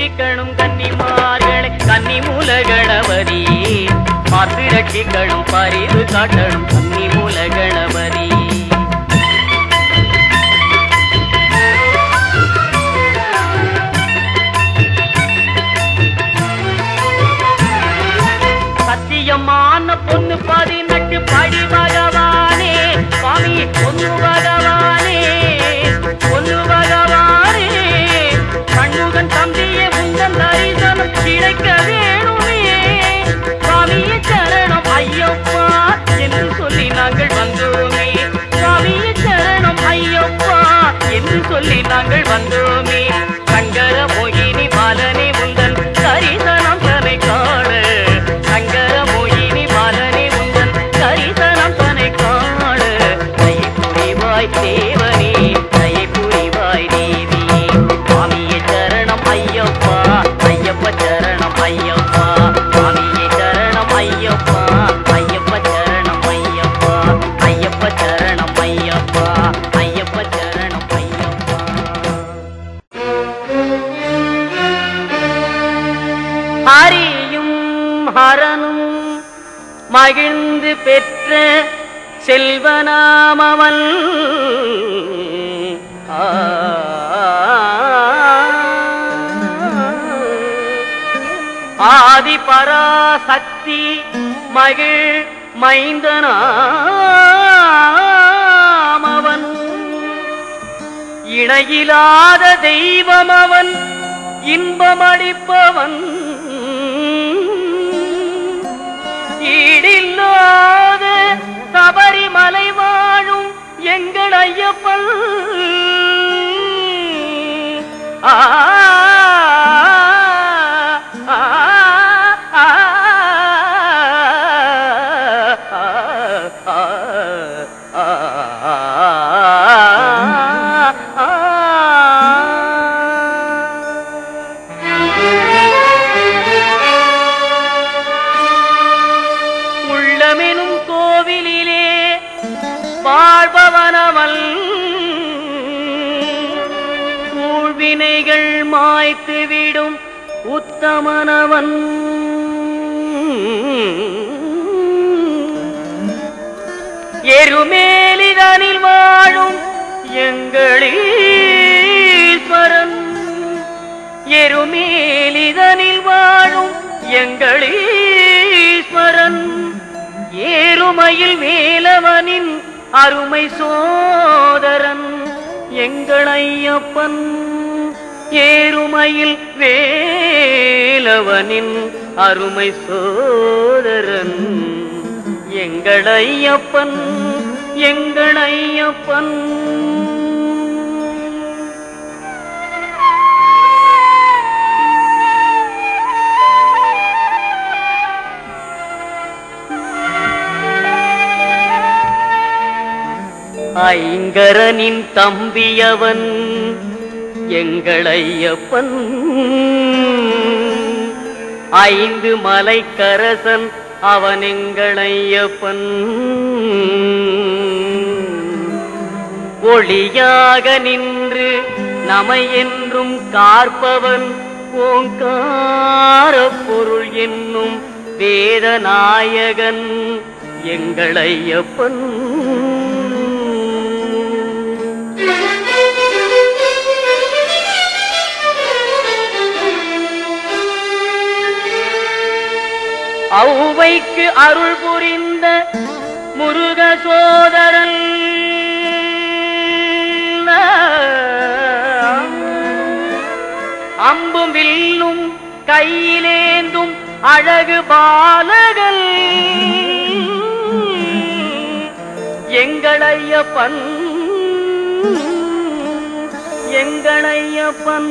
ரட்சிக்கணும் கன்னிமார்களை கன்னி மூல கணபதி பார்த்து ரட்சிக்கணும் பரிவு காட்டணும் கன்னி மூல கணபதி என்று சொல்லி நாங்கள் வந்தோமே. சங்கர மோகினி மாலனி உந்தன் தரிசனம் தனை காண. சங்கர மோகினி மாலனி உந்தன் தரிசனம் தனை காண. தயை தேவனே தயை பெற்ற செல்வனாமவன் ஆதி பராசக்தி மகிழ் மைந்தனாமவன் இணையிலாத தெய்வம் அவன் இன்பமளிப்பவன் உள்ளமெனும் கோவிலிலே வாழ்பவனவன் வினைகள் மாய்த்துவிடும் உத்தமனவன். எருமேலிதனில் வாழும் எங்களீஸ்வரன். எருமேலிதனில் வாழும் எங்களீஸ்வரன். ஏறுமையில் வேலவனின் அருமை சோதரன் எங்கள் ஐயப்பன். ஏறுமையில் வேலவனின் அருமை சோதரன். எங்களையப்பன் எங்களையப்பன். ஐங்கரனின் தம்பியவன் எங்களையப்பன் ஐந்து மலைக்கரசன் அவன் எங்களையப்பன் ஒளியாக நின்று நமை என்றும் காற்பவன் ஓங்கார பொருள் என்னும் வேதநாயகன் எங்களையப்பன் ஐயப்பன் அருள் புரிந்த முருக சோதரன். அம்பும் வில்லும் கையிலேந்தும் அழகு பாலகன். எங்களையப்பன் எங்களையப்பன்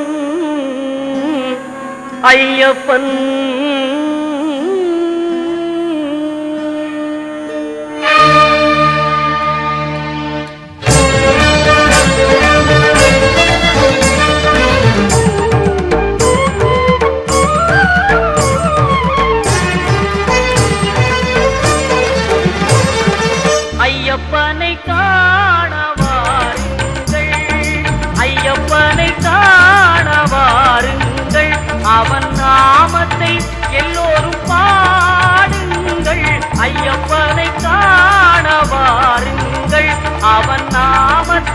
ஐயப்பன்.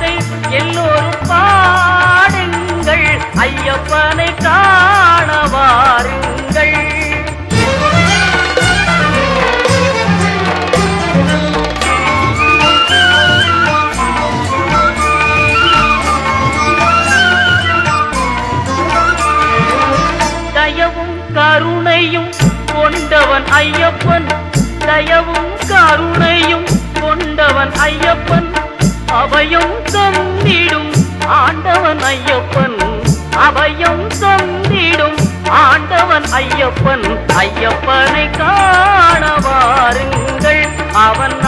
நாமத்தை எல்லோரும் பாடுங்கள் ஐயப்பனை காண வாருங்கள் தயவும் கருணையும் கொண்டவன் ஐயப்பன். தயவும் கருணையும் கொண்டவன் ஐயப்பன். அபயம் தந்திடும் ஆண்டவன் ஐயப்பன். அபயம் தந்திடும் ஆண்டவன் ஐயப்பன். ஐயப்பனை காண வாருங்கள். அவன்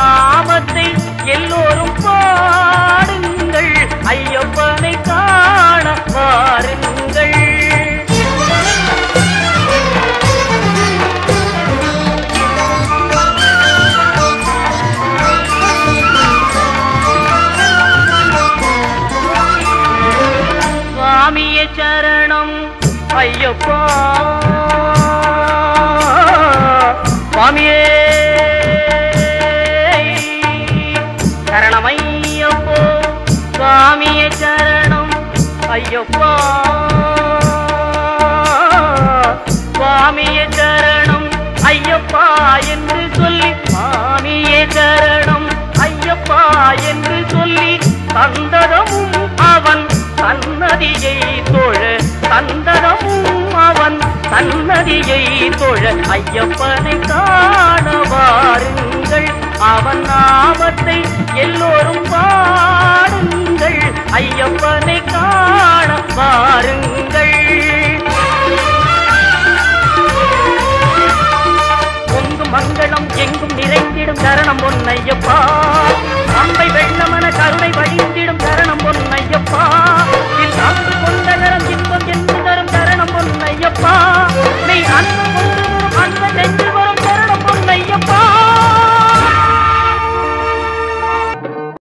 ஐயப்பா. சுவாமியே. சரணம் ஐயப்போ சுவாமிய சரணம். ஐயப்பா. சுவாமிய சரணம். ஐயப்பா என்று சொல்லி சுவாமியே சரணம். ஐயப்பா என்று ஐயப்பனை காண வாருங்கள் அவன் நாமத்தை எல்லோரும் பாருங்கள் ஐயப்பனை காண வாருங்கள் மங்களம் எங்கும் நிறைந்திடும் தரணம் பொன்னையப்பா.